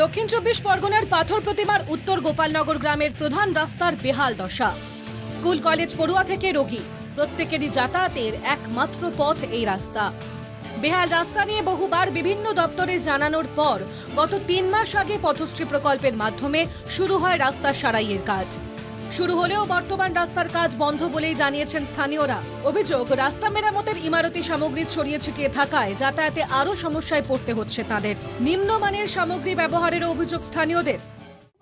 দক্ষিণ চব্বিশ পরগনার পাথর প্রতিমার উত্তর গোপালনগর গ্রামের প্রধান রাস্তার বেহাল দশা। স্কুল, কলেজ পড়ুয়া থেকে রোগী। প্রত্যেকেরই যাতায়াতের একমাত্র পথ এই রাস্তা। বেহাল রাস্তা নিয়ে বহুবার বিভিন্ন দপ্তরে জানানোর পর গত তিন মাস আগে পথশ্রী প্রকল্পের মাধ্যমে শুরু হয় রাস্তা সারাইয়ের কাজ। শুরু হলেও বর্তমান রাস্তার কাজ বন্ধ বলেই জানিয়েছেন স্থানীয়রা। অভিযোগ রাস্তা মেরামতের ইমারতি সামগ্রী ছড়িয়ে ছিটিয়ে থাকায় যাতায়াতে আরও সমস্যায় পড়তে হচ্ছে তাদের। নিম্নমানের সামগ্রী ব্যবহারের অভিযোগ স্থানীয়দের।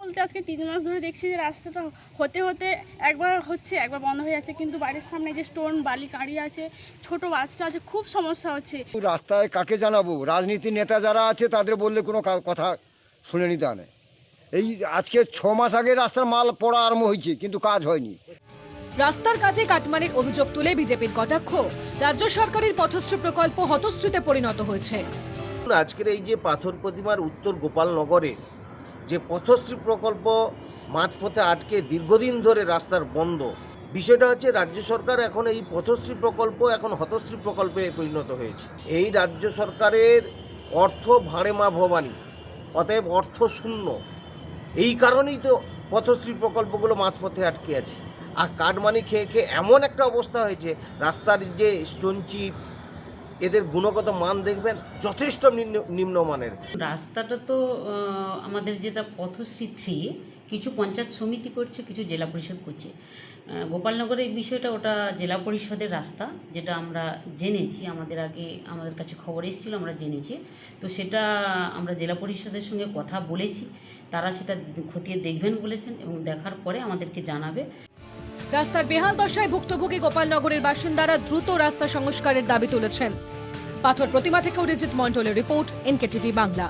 বলতে আজকে তিন মাস ধরে দেখছি যে রাস্তাটা হতে হতে একবার হচ্ছে একবার বন্ধ হয়ে যাচ্ছে। কিন্তু বাড়ির সামনে যে স্টোন বালি কাঁড়ি আছে ছোট বাচ্চা আছে খুব সমস্যা হচ্ছে। রাস্তায় কাকে জানাব? রাজনীতির নেতা যারা আছে তাদের বললে কোনো কথা শুনে নিতে আনে এই আজকে ছ মাস আগে রাস্তার মাল পড়া আরম্ভ হয়েছে কিন্তু কাজ হয়নি। রাস্তার কাজে কাটমানির অভিযোগ তুলে বিজেপির কটাক্ষ। রাজ্য সরকারের পথশ্রী প্রকল্প হতশ্রুতে পরিণত হয়েছে। আজকের এই যে পাথর প্রতিমার উত্তর গোপালনগরে যে পথশ্রী প্রকল্প মাঝপথে আটকে দীর্ঘদিন ধরে রাস্তার বন্ধ বিষয়টা হচ্ছে রাজ্য সরকার এখন এই পথশ্রী প্রকল্প এখন হতশ্রী প্রকল্পে পরিণত হয়েছে। এই রাজ্য সরকারের অর্থ ভাঁড়ে মা ভবানী অতএব অর্থ শূন্য। এই কারণেই তো পথশ্রী প্রকল্পগুলো মাঝপথে আটকে আছে। আর কাঠ মানি খেয়ে খেয়ে এমন একটা অবস্থা হয়েছে, রাস্তার যে স্টোন চিপ এদের গুণগত মান দেখবেন যথেষ্ট নিম্ন নিম্নমানের। রাস্তাটা তো আমাদের যেটা পথশ্রী থ্রি কিছু পঞ্চায়েত সমিতি করছে, কিছু জেলা পরিষদ করছে। গোপালনগরের বিষয়টা ওটা জেলা পরিষদের রাস্তা, যেটা আমরা জেনেছি, আমাদের আগে আমাদের কাছে খবর এসেছিল, আমরা জেনেছি। তো সেটা আমরা জেলা পরিষদের সঙ্গে কথা বলেছি, তারা সেটা খতিয়ে দেখবেন বলেছেন এবং দেখার পরে আমাদেরকে জানাবে। রাস্তার বেহাল দশায় ভুক্তভোগী গোপালনগরের বাসিন্দারা দ্রুত রাস্তা সংস্কারের দাবি তুলেছেন। পাথর প্রতিমা থেকে অরিজিৎ মন্ডলের রিপোর্ট, এনকেটিভি বাংলা।